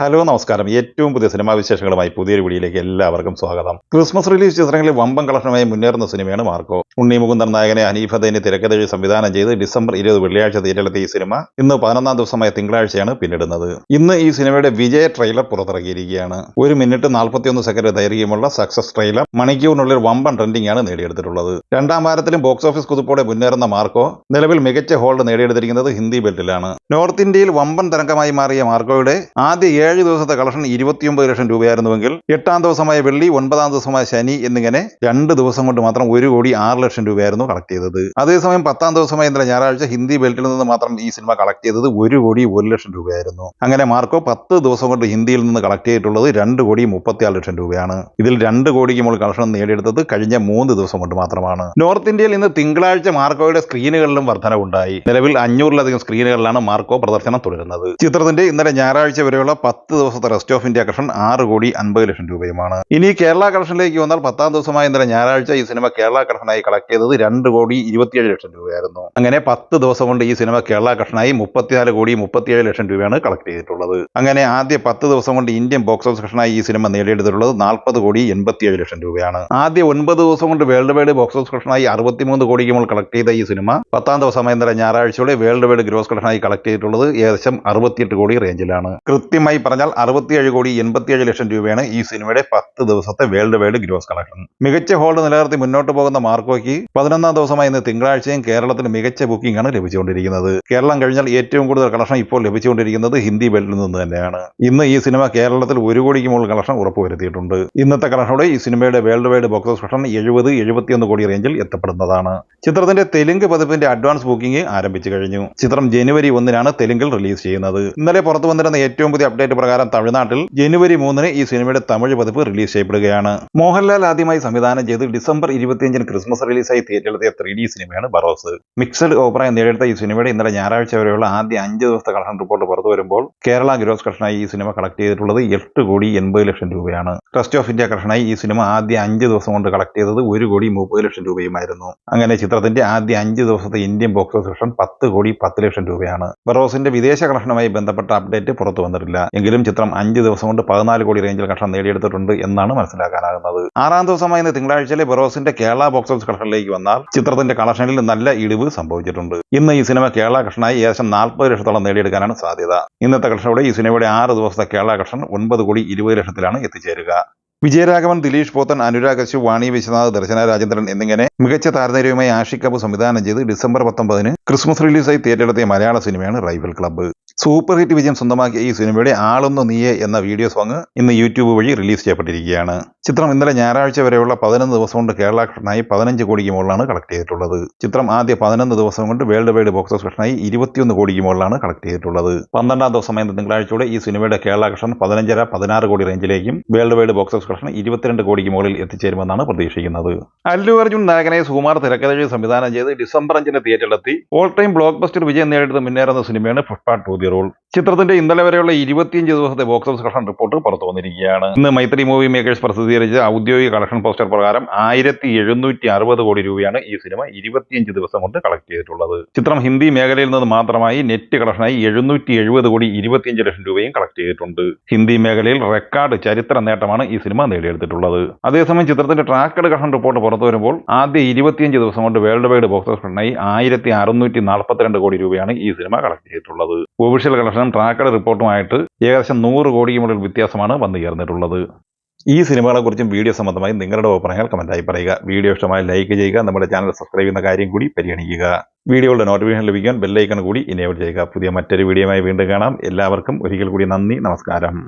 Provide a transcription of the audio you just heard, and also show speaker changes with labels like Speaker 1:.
Speaker 1: Hello നമസ്കാരം. ഏറ്റവും പുതിയ സിനിമാ വിശേഷങ്ങളുമായി പുതിയൊരു വീഡിയോയിലേക്ക് എല്ലാവർക്കും സ്വാഗതം. ക്രിസ്മസ് റിലീസ് ചിത്രങ്ങളിൽ വമ്പം കളക്ഷനുമായി മുന്നേറുന്ന സിനിമയാണ് മാർക്കോ. ഉണ്ണി മുകുന്ദൻ നായകനെ ഹനീഫദൈന് തിരക്കഥഴി സംവിധാനം ചെയ്ത് ഡിസംബർ ഇരുപത് വെള്ളിയാഴ്ച തിയേറ്ററിലെത്തിയ ഈ സിനിമ ഇന്ന് പതിനൊന്നാം ദിവസമായ തിങ്കളാഴ്ചയാണ് പിന്നിടുന്നത്. ഇന്ന് ഈ സിനിമയുടെ വിജയ ട്രെയിലർ പുറത്തിറക്കിയിരിക്കുകയാണ് ഒരു മിനിറ്റ് നാൽപ്പത്തിയൊന്ന് സെക്കൻഡ് ദൈർഘ്യമുള്ള സക്സസ് ട്രെയിലർ മണിക്കൂറിനുള്ളിൽ വമ്പൻ ട്രെൻഡിംഗ് ആണ് നേടിയെടുത്തിട്ടുള്ളത്. രണ്ടാം വാരത്തിലും ബോക്സ് ഓഫീസ് കുതിപ്പോടെ മുന്നേറുന്ന മാർക്കോ നിലവിൽ മികച്ച ഹോൾഡ് നേടിയെടുത്തിരിക്കുന്നത് ഹിന്ദി ബെൽറ്റിലാണ്. നോർത്ത് ഇന്ത്യയിൽ വമ്പൻ തരംഗമായി മാറിയ മാർക്കോയുടെ ആദ്യ ഏഴ് ദിവസത്തെ കളക്ഷൻ ഇരുപത്തിയൊമ്പത് ലക്ഷം രൂപയായിരുന്നുവെങ്കിൽ എട്ടാം ദിവസമായ വെള്ളി ഒൻപതാം ദിവസമായ ശനി എന്നിങ്ങനെ രണ്ട് ദിവസം കൊണ്ട് മാത്രം ഒരു കോടി ആറ് ലക്ഷം രൂപയായിരുന്നു കളക്ട് ചെയ്തത്. അതേസമയം പത്താം ദിവസമായ ഇന്നലെ ഞായറാഴ്ച ഹിന്ദി ബെൽറ്റിൽ നിന്ന് മാത്രം ഈ സിനിമ കളക്ട് ചെയ്തത് ഒരു കോടി ഒരു ലക്ഷം രൂപയായിരുന്നു. അങ്ങനെ മാർക്കോ പത്ത് ദിവസം കൊണ്ട് ഹിന്ദിയിൽ നിന്ന് കളക്ട് ചെയ്തിട്ടുള്ളത് രണ്ട് കോടി മുപ്പത്തിയാറ് ലക്ഷം രൂപയാണ്. ഇതിൽ രണ്ട് കോടിക്ക് മുകളിൽ കളക്ഷൻ നേടിയെടുത്തത് കഴിഞ്ഞ മൂന്ന് ദിവസം കൊണ്ട് മാത്രമാണ്. നോർത്ത് ഇന്ത്യയിൽ ഇന്ന് തിങ്കളാഴ്ച മാർക്കോയുടെ സ്ക്രീനുകളിലും വർധനവുണ്ടായി. നിലവിൽ അഞ്ഞൂറിലധികം സ്ക്രീനുകളിലാണ് മാർക്കോ പ്രദർശനം തുടരുന്നത്. ചിത്രത്തിന്റെ ഇന്നലെ ഞായറാഴ്ച വരെയുള്ള ദിവസത്തെ റെസ്റ്റ് ഓഫ് ഇന്ത്യ കളക്ഷൻ ആറ് കോടി അൻപത് ലക്ഷം രൂപയുമാണ്. ഇനി കേരള കളക്ഷനിലേക്ക് വന്നാൽ പത്താം ദിവസമായ ഇന്നലെ ഞായറാഴ്ച ഈ സിനിമ കേരള കളക്ഷനായി കളക്ട് ചെയ്തത് രണ്ട് കോടി ഇരുപത്തിയേഴ് ലക്ഷം രൂപയായിരുന്നു. അങ്ങനെ പത്ത് ദിവസം കൊണ്ട് ഈ സിനിമ കേരള കളക്ഷനായി മുപ്പത്തിനാല് കോടി മുപ്പത്തിയേഴ് ലക്ഷം രൂപയാണ് കളക്ട് ചെയ്തിട്ടുള്ളത്. അങ്ങനെ ആദ്യ പത്ത് ദിവസം കൊണ്ട് ഇന്ത്യൻ ബോക്സ് ഓഫീസ് കളക്ഷനായി ഈ സിനിമ നേടിയെടുത്തിട്ടുള്ളത് നാൽപ്പത് കോടി എൺപത്തിയേഴ് ലക്ഷം രൂപയാണ്. ആദ്യ ഒൻപത് ദിവസം കൊണ്ട് വേൾഡ് വൈഡ് ബോക്സ് ഓഫീസ് കളക്ഷനായി അറുപത്തിമൂന്ന് കോടിക്ക് മുകളിൽ കളക്ട് ചെയ്ത ഈ സിനിമ പത്താം ദിവസമായ ഇന്നലെ ഞായറാഴ്ചയോടെ വേൾഡ് വൈഡ് ഗ്രോസ് കളക്ഷനായി കളക്ട് ചെയ്തിട്ടുള്ളത് ഏകദേശം അറുപത്തിയെട്ട് കോടി റേഞ്ചിലാണ് കൃത്യമായി പറഞ്ഞാൽ അറുപത്തിയേഴ് കോടി എൺപത്തിയേഴ് ലക്ഷം രൂപയാണ് ഈ സിനിമയുടെ പത്ത് ദിവസത്തെ വേൾഡ് വൈഡ് ഗ്രോസ് കളക്ഷൻ. മികച്ച ഹോൾഡ് നിലനിർത്തി മുന്നോട്ട് പോകുന്ന മാർക്കോയ്ക്ക് പതിനൊന്നാം ദിവസമായ ഇന്ന് തിങ്കളാഴ്ചയും കേരളത്തിൽ മികച്ച ബുക്കിംഗ് ആണ് ലഭിച്ചുകൊണ്ടിരിക്കുന്നത്. കേരളം കഴിഞ്ഞാൽ ഏറ്റവും കൂടുതൽ കളക്ഷൻ ഇപ്പോൾ ലഭിച്ചുകൊണ്ടിരിക്കുന്നത് ഹിന്ദി ബെൽറ്റിൽ നിന്ന് തന്നെയാണ്. ഇന്ന് ഈ സിനിമ കേരളത്തിൽ ഒരു കോടിക്ക് മുകളിൽ കളക്ഷൻ ഉറപ്പുവരുത്തിയിട്ടുണ്ട്. ഇന്നത്തെ കളക്ഷനോടെ ഈ സിനിമയുടെ world wide box office collection എഴുപത് എഴുപത്തിയൊന്ന് കോടി റേഞ്ചിൽ എത്തപ്പെടുന്നതാണ്. ചിത്രത്തിന്റെ തെലുങ്ക് പതിപ്പിന്റെ അഡ്വാൻസ് ബുക്കിംഗ് ആരംഭിച്ചു കഴിഞ്ഞു. ചിത്രം ജനുവരി ഒന്നിനാണ് തെലുങ്കിൽ റിലീസ് ചെയ്യുന്നത്. ഇന്നലെ പുറത്തു വന്നിരുന്ന ഏറ്റവും പുതിയ അപ്ഡേറ്റ് പ്രകാരം തമിഴ്നാട്ടിൽ ജനുവരി മൂന്നിന് ഈ സിനിമയുടെ തമിഴ് പതിപ്പ് റിലീസ് ചെയ്യപ്പെടുകയാണ്. മോഹൻലാൽ ആദ്യമായി സംവിധാനം ചെയ്ത് ഡിസംബർ ഇരുപത്തിയഞ്ചിന് ക്രിസ്മസ് റിലീസായി തിയേറ്ററിലെത്തിയ ത്രീ ഡി സിനിമയാണ് ബറോസ്. മിക്സഡ് ഓപ്പറായി നേടിയെടുത്ത ഈ സിനിമയുടെ ഇന്നലെ ഞായറാഴ്ച വരെയുള്ള ആദ്യ അഞ്ച് ദിവസത്തെ കളക്ഷൻ റിപ്പോർട്ട് പുറത്തു വരുമ്പോൾ കേരള ഗ്രോസ് കളക്ഷനായി ഈ സിനിമ കളക്ട് ചെയ്തിട്ടുള്ളത് എട്ട് കോടി എൺപത് ലക്ഷം രൂപയാണ്. ട്രസ്റ്റ് ഓഫ് ഇന്ത്യ കളക്ഷനായി ഈ സിനിമ ആദ്യ അഞ്ച് ദിവസം കൊണ്ട് കളക്ട് ചെയ്തത് ഒരു കോടി മുപ്പത് ലക്ഷം രൂപയുമായിരുന്നു. അങ്ങനെ ചിത്രത്തിന്റെ ആദ്യ അഞ്ച് ദിവസത്തെ ഇന്ത്യൻ ബോക്സ് ഓഫീസ് കളക്ഷൻ പത്ത് കോടി പത്ത് ലക്ഷം രൂപയാണ്. ബറോസിന്റെ വിദേശ കളക്ഷനുമായി ബന്ധപ്പെട്ട അപ്ഡേറ്റ് പുറത്തു വന്നിട്ടില്ല. എങ്കിലും ചിത്രം അഞ്ച് ദിവസം കൊണ്ട് പതിനാല് കോടി റേഞ്ചിൽ കളക്ഷൻ നേടിയെടുത്തിട്ടുണ്ട് എന്നാണ് മനസ്സിലാക്കാനാകുന്നത്. ആറാം ദിവസമായ ഇന്ന് തിങ്കളാഴ്ചയിലെ ബെറോസിന്റെ കേരള ബോക്സ് ഓഫീസ് കളക്ഷനിലേക്ക് വന്നാൽ ചിത്രത്തിന്റെ കളക്ഷനിൽ നല്ല ഇടിവ് സംഭവിച്ചിട്ടുണ്ട്. ഇന്ന് ഈ സിനിമ കേരള കളക്ഷനായി ഏകദേശം നാൽപ്പത് ലക്ഷത്തോളം നേടിയെടുക്കാനാണ് സാധ്യത. ഇന്നത്തെ കളക്ഷനോടെ ഈ സിനിമയുടെ ആറ് ദിവസത്തെ കേരള കളക്ഷൻ ഒൻപത് കോടി ഇരുപത് ലക്ഷത്തിലാണ് എത്തിച്ചേരുക. വിജയരാഘവൻ ദിലീഷ് പോത്തൻ അനുരാഗ് കശു വാണി വിശ്വനാഥ് ദർശന രാജേന്ദ്രൻ എന്നിങ്ങനെ മികച്ച താരനിരയുമായി ആഷിക് കപൂർ സംവിധാനം ചെയ്ത് ഡിസംബർ പത്തൊമ്പതിന് ക്രിസ്മസ് റിലീസായി തിയേറ്ററിലെത്തിയ മലയാള സിനിമയാണ് റൈഫൽ ക്ലബ്ബ്. സൂപ്പർ ഹിറ്റ് വിജയം സ്വന്തമാക്കിയ ഈ സിനിമയുടെ ആളൊന്ന് നീയെ എന്ന വീഡിയോ സോങ് ഇന്ന് യൂട്യൂബ് വഴി റിലീസ് ചെയ്യപ്പെട്ടിരിക്കുകയാണ്. ചിത്രം ഇന്നലെ ഞായറാഴ്ച വരെയുള്ള പതിനൊന്ന് ദിവസം കൊണ്ട് കേരള കളക്ഷനായി പതിനഞ്ച് കോടിക്ക് മുകളിലാണ് കളക്ട് ചെയ്തിട്ടുള്ളത്. ചിത്രം ആദ്യ പതിനൊന്ന് ദിവസം കൊണ്ട് വേൾഡ് വൈഡ് ബോക്സ് ഓഫീസ് കളക്ഷനായി ഇരുപത്തിയൊന്ന് കോടിക്ക് മുകളിലാണ് കളക്ട് ചെയ്തിട്ടുള്ളത്. പന്ത്രണ്ടാം ദിവസമായ തിങ്കളാഴ്ചയോടെ ഈ സിനിമയുടെ കേരള കളക്ഷൻ പതിനഞ്ചര പതിനാറ് crore റേഞ്ചിലേക്കും world wide box office collection ഇരുപത്തിരണ്ട് കോടിക്ക് മുകളിൽ എത്തിച്ചേരുമെന്നാണ് പ്രതീക്ഷിക്കുന്നത്. അല്ലു അർജുൻ നായകനെ സുകുമാർ തിരക്കഥയിൽ സംവിധാനം ചെയ്ത് ഡിസംബർ അഞ്ചിന് തിയേറ്ററിലെത്തി ഓൾ ടൈം ബ്ലോക്ക് ബസ്റ്റർ വിജയം നേടിയത് മുന്നേറുന്ന സിനിമയാണ് പുഷ്പ ടു ദി role ചിത്രത്തിന്റെ ഇന്നലെ വരെയുള്ള ഇരുപത്തിയഞ്ച് ദിവസത്തെ ബോക്സ് ഓഫീസ് കളക്ഷൻ റിപ്പോർട്ട് പുറത്തു വന്നിരിക്കുകയാണ്. ഇന്ന് മൈത്രി മൂവി മേക്കേഴ്സ് പ്രസിദ്ധീകരിച്ച ഔദ്യോഗിക കളക്ഷൻ പോസ്റ്റർ പ്രകാരം ആയിരത്തി എഴുന്നൂറ്റി അറുപത് കോടി രൂപയാണ് ഈ സിനിമ ഇരുപത്തിയഞ്ച് ദിവസം കൊണ്ട് കളക്ട് ചെയ്തിട്ടുള്ളത്. ചിത്രം ഹിന്ദി മേഖലയിൽ നിന്ന് മാത്രമായി നെറ്റ് കളക്ഷനായി എഴുന്നൂറ്റി എഴുപത് കോടി ഇരുപത്തിയഞ്ച് ലക്ഷം രൂപയും കളക്ട് ചെയ്തിട്ടുണ്ട്. ഹിന്ദി മേഖലയിൽ റെക്കോർഡ് ചരിത്ര നേട്ടമാണ് ഈ സിനിമ നേടിയെടുത്തിട്ടുള്ളത്. അതേസമയം ചിത്രത്തിന്റെ ട്രാക്കഡ് കളക്ഷൻ റിപ്പോർട്ട് പുറത്തു വരുമ്പോൾ ആദ്യ ഇരുപത്തിയഞ്ച് ദിവസം കൊണ്ട് വേൾഡ് വൈഡ് ബോക്സ് ഓഫീസ് കളക്ഷനായി ആയിരത്തി അറുന്നൂറ്റി നാൽപ്പത്തിരണ്ട് കോടി രൂപയാണ് ഈ സിനിമ കളക്ട് ചെയ്തിട്ടുള്ളത്. ഒഫീഷ്യൽ കളക്ഷനും ട്രാക്കഡ് റിപ്പോർട്ടുമായിട്ട് ഏകദേശം നൂറ് കോടിക്ക് മുകളിൽ വ്യത്യാസമാണ് വന്നു ചേർന്നിട്ടുള്ളത്. ഈ സിനിമകളെക്കുറിച്ചും വീഡിയോ സംബന്ധമായി നിങ്ങളുടെ അഭിപ്രായങ്ങൾ കമന്റായി പറയുക. വീഡിയോ ഇഷ്ടമായി ലൈക്ക് ചെയ്യുക. നമ്മുടെ ചാനൽ സബ്സ്ക്രൈബ് ചെയ്യുന്ന കാര്യം കൂടി പരിഗണിക്കുക. വീഡിയോയുടെ നോട്ടിഫിക്കേഷൻ ലഭിക്കാൻ ബെല്ലൈക്കൺ കൂടി ഇനേബിൾ ചെയ്യുക. പുതിയ മറ്റൊരു വീഡിയോയുമായി വീണ്ടും കാണാം. എല്ലാവർക്കും ഒരിക്കൽ കൂടി നന്ദി നമസ്കാരം.